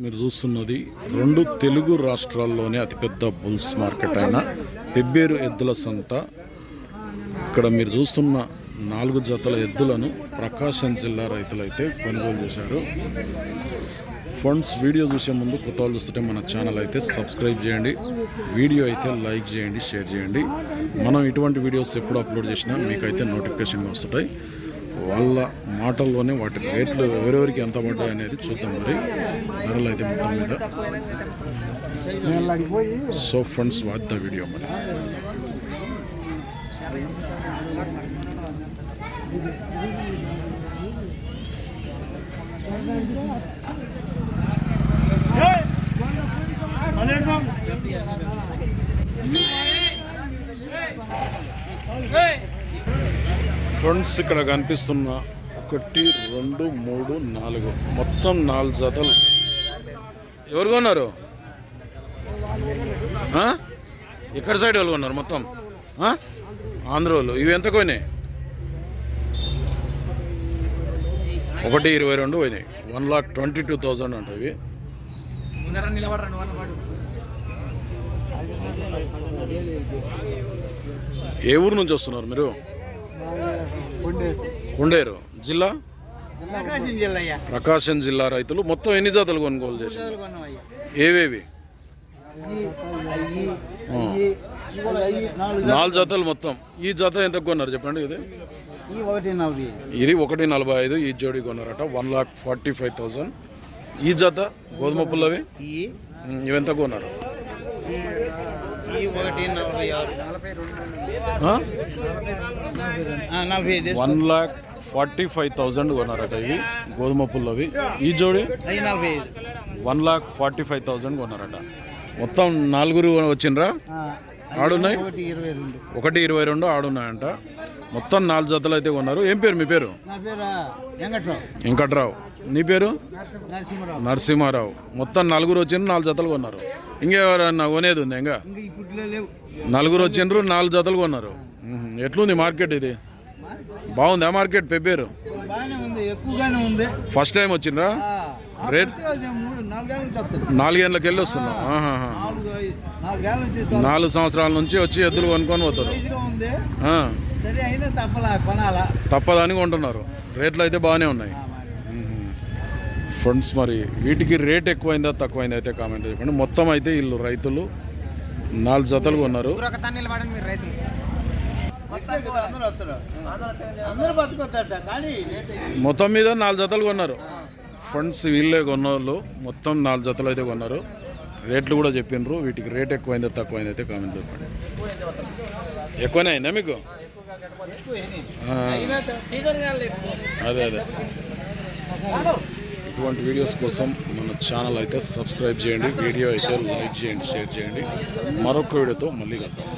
మీరు చూస్తున్నది రెండు తెలుగు రాష్ట్రాల్లోనే అతిపెద్ద బుల్స్ మార్కెట్ అయిన పెబ్బేరు ఎద్దుల సంత. ఇక్కడ మీరు చూస్తున్న నాలుగు జతల ఎద్దులను ప్రకాశం జిల్లా రైతులైతే కొనుగోలు చేశారు. ఫండ్స్ వీడియో చూసే ముందు కొత్త వాళ్ళు చూస్తుంటే మన ఛానల్ అయితే సబ్స్క్రైబ్ చేయండి. వీడియో అయితే లైక్ చేయండి షేర్ చేయండి. మనం ఇటువంటి వీడియోస్ ఎప్పుడు అప్లోడ్ చేసినా మీకైతే నోటిఫికేషన్ వస్తుంటాయి. వాళ్ళ మాటల్లోనే వాటి రేట్లు ఎవరెవరికి ఎంత పడ్డాయి అనేది చూద్దాం మరి. ధరలు అయితే మొత్తం మీద. So friends watch the video మరి. ఫ్రెండ్స్ ఇక్కడ కనిపిస్తున్న ఒకటి రెండు మూడు నాలుగు. మొత్తం నాలుగు జతలు ఎవరు కొన్నారు? ఇక్కడ ఎక్కడ సైడ్ వాళ్ళు కొన్నారు మొత్తం? ఆంధ్ర వాళ్ళు ఇవి ఎంత పోయినాయి? ఒకటి ఇరవై రెండు పోయినాయి. One lakh twenty two thousand అంట ఇవి. ఏ ఊరు నుంచి వస్తున్నారు మీరు? కొండేరు జిల్లా? ప్రకాశం జిల్లా రైతులు. మొత్తం ఎన్ని జాతలు కొనుగోలు చేశారు? ఏవేవి? నాలుగు జతలు. మొత్తం. ఈ జత ఎంత కొన్నారు చెప్పండి ఇది? ఇది ఒకటి నలభై ఐదు ఈ జోడి కొన్నారట. One lakh forty five thousand ఈ జత గోధుమ పుల్లవి? ఉమ్, ఇవెంత కొన్నారు? One lakh forty five thousand కొన్నారట ఇవి గోధుమ పుల్లవి. ఈ జోడి? One lakh forty five thousand కొన్నారట. మొత్తం నలుగురు వచ్చిండ్రా? ఆడున్నాయి? ఒకటి ఇరవై రెండు ఆడున్నాయంట. మొత్తం నాలుగు జతలు అయితే కొన్నారు ఏం పేరు మీ పేరు? వెంకట్రావు. నీ పేరు? నరసింహరావు. మొత్తం నలుగురు వచ్చిండ్రు నాలుగు జతలు కొన్నారు. ఇంకెవరన్నా కొనేది ఉంది ఇంకా? నలుగురు వచ్చిండ్రు నాలుగు జతలు కొన్నారు. ఎట్లుంది మార్కెట్ ఇది? బాగుందా మార్కెట్ పెబ్బేరు ఉంది ఫస్ట్ టైం వచ్చిండ్రా? రేట్? నాలుగేళ్ళకి వెళ్ళి వస్తున్నాం నాలుగు సంవత్సరాల నుంచి వచ్చి ఎద్దులు కొనుక్కొని పోతారు తప్పదని కొంటున్నారు. రేట్లు అయితే బాగానే ఉన్నాయి. ఫ్రెండ్స్ మరి వీటికి రేట్ ఎక్కువైందా తక్కువైందా అయితే కామెంట్ చెప్పండి. మొత్తం అయితే వీళ్ళు రైతులు నాలుగు జతలు రేట్ మొత్తం మీద నాలుగు జతలు కొన్నారు. ఫ్రెండ్స్ వీళ్ళే కొన్నోళ్ళు. మొత్తం నాలుగు జతలు అయితే కొన్నారు. రేట్లు కూడా చెప్పిండ్రు వీటికి రేట్ ఎక్కువైందా తక్కువైందా అయితే కామెంట్ చెప్పండి. ఎక్కువనే అయిందా మీకు? అదే అదే ఇటువంటి వీడియోస్ కోసం మన ఛానల్ అయితే సబ్స్క్రైబ్ చేయండి వీడియో అయితే లైక్ చేయండి షేర్ చేయండి. మరొక వీడియోతో మళ్ళీ కలుద్దాం.